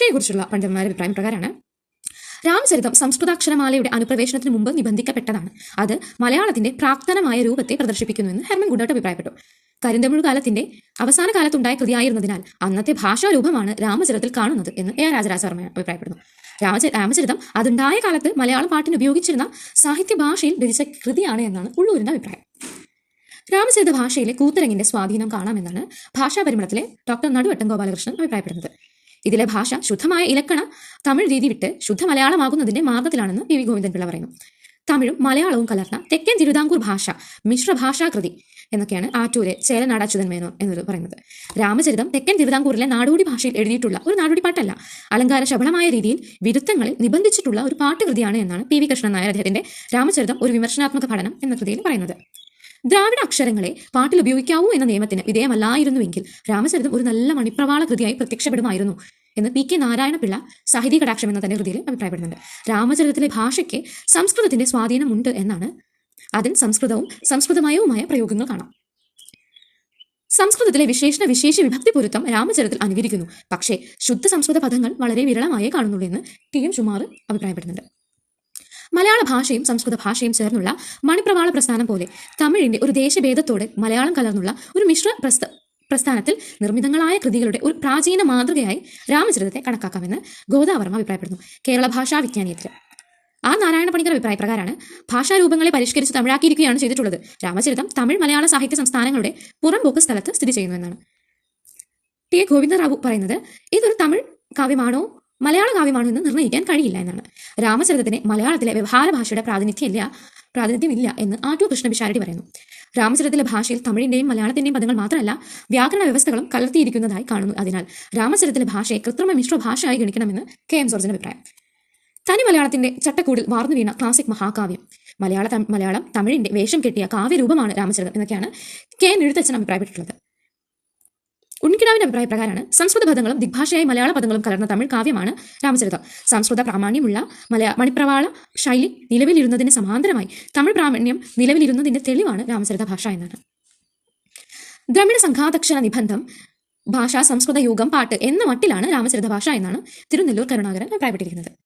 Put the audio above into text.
ഭാഷയെക്കുറിച്ചുള്ള പണ്ഡിതന്മാരുടെ അഭിപ്രായം പ്രകാരമാണ്. രാമചരിതം സംസ്കൃതാക്ഷരമാലയുടെ അനുപ്രവേശനത്തിന് മുമ്പ് നിബന്ധിക്കപ്പെട്ടതാണ്. അത് മലയാളത്തിന്റെ പ്രാക്തനമായ രൂപത്തെ പ്രദർശിപ്പിക്കുന്നുവെന്ന് ഹെർമൻ ഗുഡോട്ട് അഭിപ്രായപ്പെട്ടു. കരിന്തമിഴ് കാലത്തിന്റെ അവസാന കാലത്തുണ്ടായ കൃതിയായിരുന്നതിനാൽ അന്നത്തെ ഭാഷാരൂപമാണ് രാമചരിതത്തിൽ കാണുന്നത് എന്ന് എ രാജരാജ രാജരാജവർമ്മ അഭിപ്രായപ്പെടുന്നു. രാമച രാമചരിതം അതുണ്ടായ കാലത്ത് മലയാള പാട്ടിന് ഉപയോഗിച്ചിരുന്ന സാഹിത്യ ഭാഷയിൽ രചിച്ച കൃതിയാണ് എന്നാണ് ഉള്ളൂരിന്റെ അഭിപ്രായം. രാമചരിത ഭാഷയിലെ കൂത്തരങ്ങിന്റെ സ്വാധീനം കാണാമെന്നാണ് ഭാഷാപരിമളത്തിലെ ഡോക്ടർ നടുവട്ടം ഗോപാലകൃഷ്ണൻ അഭിപ്രായപ്പെടുന്നത്. ഇതിലെ ഭാഷ ശുദ്ധമായ ഇലക്കണ തമിഴ് രീതി വിട്ട് ശുദ്ധ മലയാളമാകുന്നതിന്റെ മാർഗത്തിലാണെന്ന് പി വി ഗോവിന്ദൻപിള്ള പറയുന്നു. തമിഴും മലയാളവും കലർന്ന തെക്കൻ തിരുവിതാംകൂർ ഭാഷ മിശ്രഭാഷാകൃതി എന്നൊക്കെയാണ് ആറ്റൂരെ ചേലനാട് അച്യുതൻ മേനോൻ പറയുന്നത്. രാമചരിതം തെക്കൻ തിരുവിതാംകൂറിലെ നാടോടി ഭാഷയിൽ എഴുതിയിട്ടുള്ള ഒരു നാടോടി പാട്ടല്ല. അലങ്കാര ശബളമായ രീതിയിൽ വിരുദ്ധങ്ങളിൽ നിബന്ധിച്ചിട്ടുള്ള ഒരു പാട്ടുകൃതിയാണ് എന്നാണ് പി വി കൃഷ്ണൻ നായർ അദ്ദേഹത്തിന്റെ രാമചരിതം ഒരു വിമർശനാത്മക പഠനം എന്ന കൃതിയിൽ പറയുന്നത്. ദ്രാവിഡ അക്ഷരങ്ങളെ പാട്ടിൽ ഉപയോഗിക്കാവൂ എന്ന നിയമത്തിന് വിധേയമല്ലായിരുന്നുവെങ്കിൽ രാമചരിതം ഒരു നല്ല മണിപ്രവാള കൃതിയായി പ്രത്യക്ഷപ്പെടുമായിരുന്നു. എന്ന് പി കെ നാരായണപിള്ള സാഹിത്യ കടാക്ഷം എന്ന തന്റെ കൃതിയിൽ അഭിപ്രായപ്പെടുന്നുണ്ട്. രാമചരിതത്തിലെ ഭാഷയ്ക്ക് സംസ്കൃതത്തിന്റെ സ്വാധീനമുണ്ട് എന്നാണ് അതിൽ സംസ്കൃതവും സംസ്കൃതമയവുമായ പ്രയോഗങ്ങൾ കാണാം. സംസ്കൃതത്തിലെ വിശേഷണ വിശേഷ വിഭക്തി പൊരുത്തം രാമചരിതത്തിൽ അനുകരിക്കുന്നു പക്ഷേ ശുദ്ധ സംസ്കൃത പദങ്ങൾ വളരെ വിരളമായേ കാണുന്നുള്ളൂ എന്ന് ടി എം ചുമാർ അഭിപ്രായപ്പെടുന്നുണ്ട്. മലയാള ഭാഷയും സംസ്കൃത ഭാഷയും ചേർന്നുള്ള മണിപ്രവാള പ്രസ്ഥാനം പോലെ തമിഴിന്റെ ഒരു ദേശഭേദത്തോടെ മലയാളം കലർന്നുള്ള ഒരു മിശ്ര പ്രസ്ഥ പ്രസ്ഥാനത്തിൽ നിർമ്മിതങ്ങളായ കൃതികളുടെ ഒരു പ്രാചീന മാതൃകയായി രാമചരിതത്തെ കണക്കാക്കാമെന്ന് ഗോദാവർമ്മ അഭിപ്രായപ്പെടുന്നു. കേരള ഭാഷാ വിജ്ഞാനീയത്തിൽ ആ നാരായണ പണിക്കർ അഭിപ്രായ പ്രകാരമാണ് ഭാഷാരൂപങ്ങളെ പരിഷ്കരിച്ച് തമിഴാക്കിയിരിക്കുകയാണ് ചെയ്തിട്ടുള്ളത്. രാമചരിതം തമിഴ് മലയാള സാഹിത്യ സംസ്ഥാനങ്ങളുടെ പുറംപോക്ക് സ്ഥലത്ത് സ്ഥിതി ചെയ്യുന്നു എന്നാണ്. ടി. എ. ഗോവിന്ദറാവു പറയുന്നത് ഇതൊരു തമിഴ് കാവ്യമാണോ മലയാള കാവ്യമാണോ എന്ന് നിർണയിക്കാൻ കഴിയില്ല എന്നാണ്. രാമചരിതത്തിന് മലയാളത്തിലെ വ്യവഹാര ഭാഷയുടെ പ്രാതിനിധ്യമില്ല പ്രാതിനിധ്യമില്ല എന്ന് ആറ്റൂർ കൃഷ്ണപിഷാരടി പറയുന്നു. രാമചരിതത്തിലെ ഭാഷയിൽ തമിഴിന്റെയും മലയാളത്തിന്റെയും പദങ്ങൾ മാത്രമല്ല വ്യാകരണ വ്യവസ്ഥകളും കലർത്തിയിരിക്കുന്നതായി കാണുന്നു. അതിനാൽ രാമചരിതത്തിലെ ഭാഷയെ കൃത്രിമ മിശ്ര ഭാഷയായി ഗണിക്കണമെന്ന് കെ എം ജോർജിന്റെ അഭിപ്രായം. തനി മലയാളത്തിന്റെ ചട്ടക്കൂടിൽ വാർന്നു വീണ ക്ലാസിക് മഹാകാവ്യം. മലയാള മലയാളം തമിഴിന്റെ വേഷം കെട്ടിയ കാവ്യരൂപമാണ് രാമചരിതം എന്നൊക്കെയാണ് കെ എൻ എഴുത്തച്ഛൻ അഭിപ്രായപ്പെട്ടിട്ടുള്ളത്. ഉണ്ണിക്കിടാവിന്റെ അഭിപ്രായ പ്രകാരമാണ് സംസ്കൃത പദങ്ങളും ദിഗ്ഭാഷയായി മലയാള പദങ്ങളും കലർന്ന തമിഴ് കാവ്യമാണ് രാമചരിതം. സംസ്കൃത പ്രാമാണ്യമുള്ള മലയാ മണിപ്രവാള ശൈലി നിലവിലിരുന്നതിന് സമാന്തരമായി തമിഴ് പ്രാമാണ്യം നിലവിലിരുന്നതിന്റെ തെളിവാണ് രാമചരിത ഭാഷ എന്നാണ്. ദ്രമിഡ സംഘാതക്ഷര നിബന്ധം ഭാഷ സംസ്കൃത യുഗം പാട്ട് എന്ന മട്ടിലാണ് രാമചരിത ഭാഷ എന്നാണ് തിരുനെല്ലൂർ കരുണാകരൻ അഭിപ്രായപ്പെട്ടിരിക്കുന്നത്.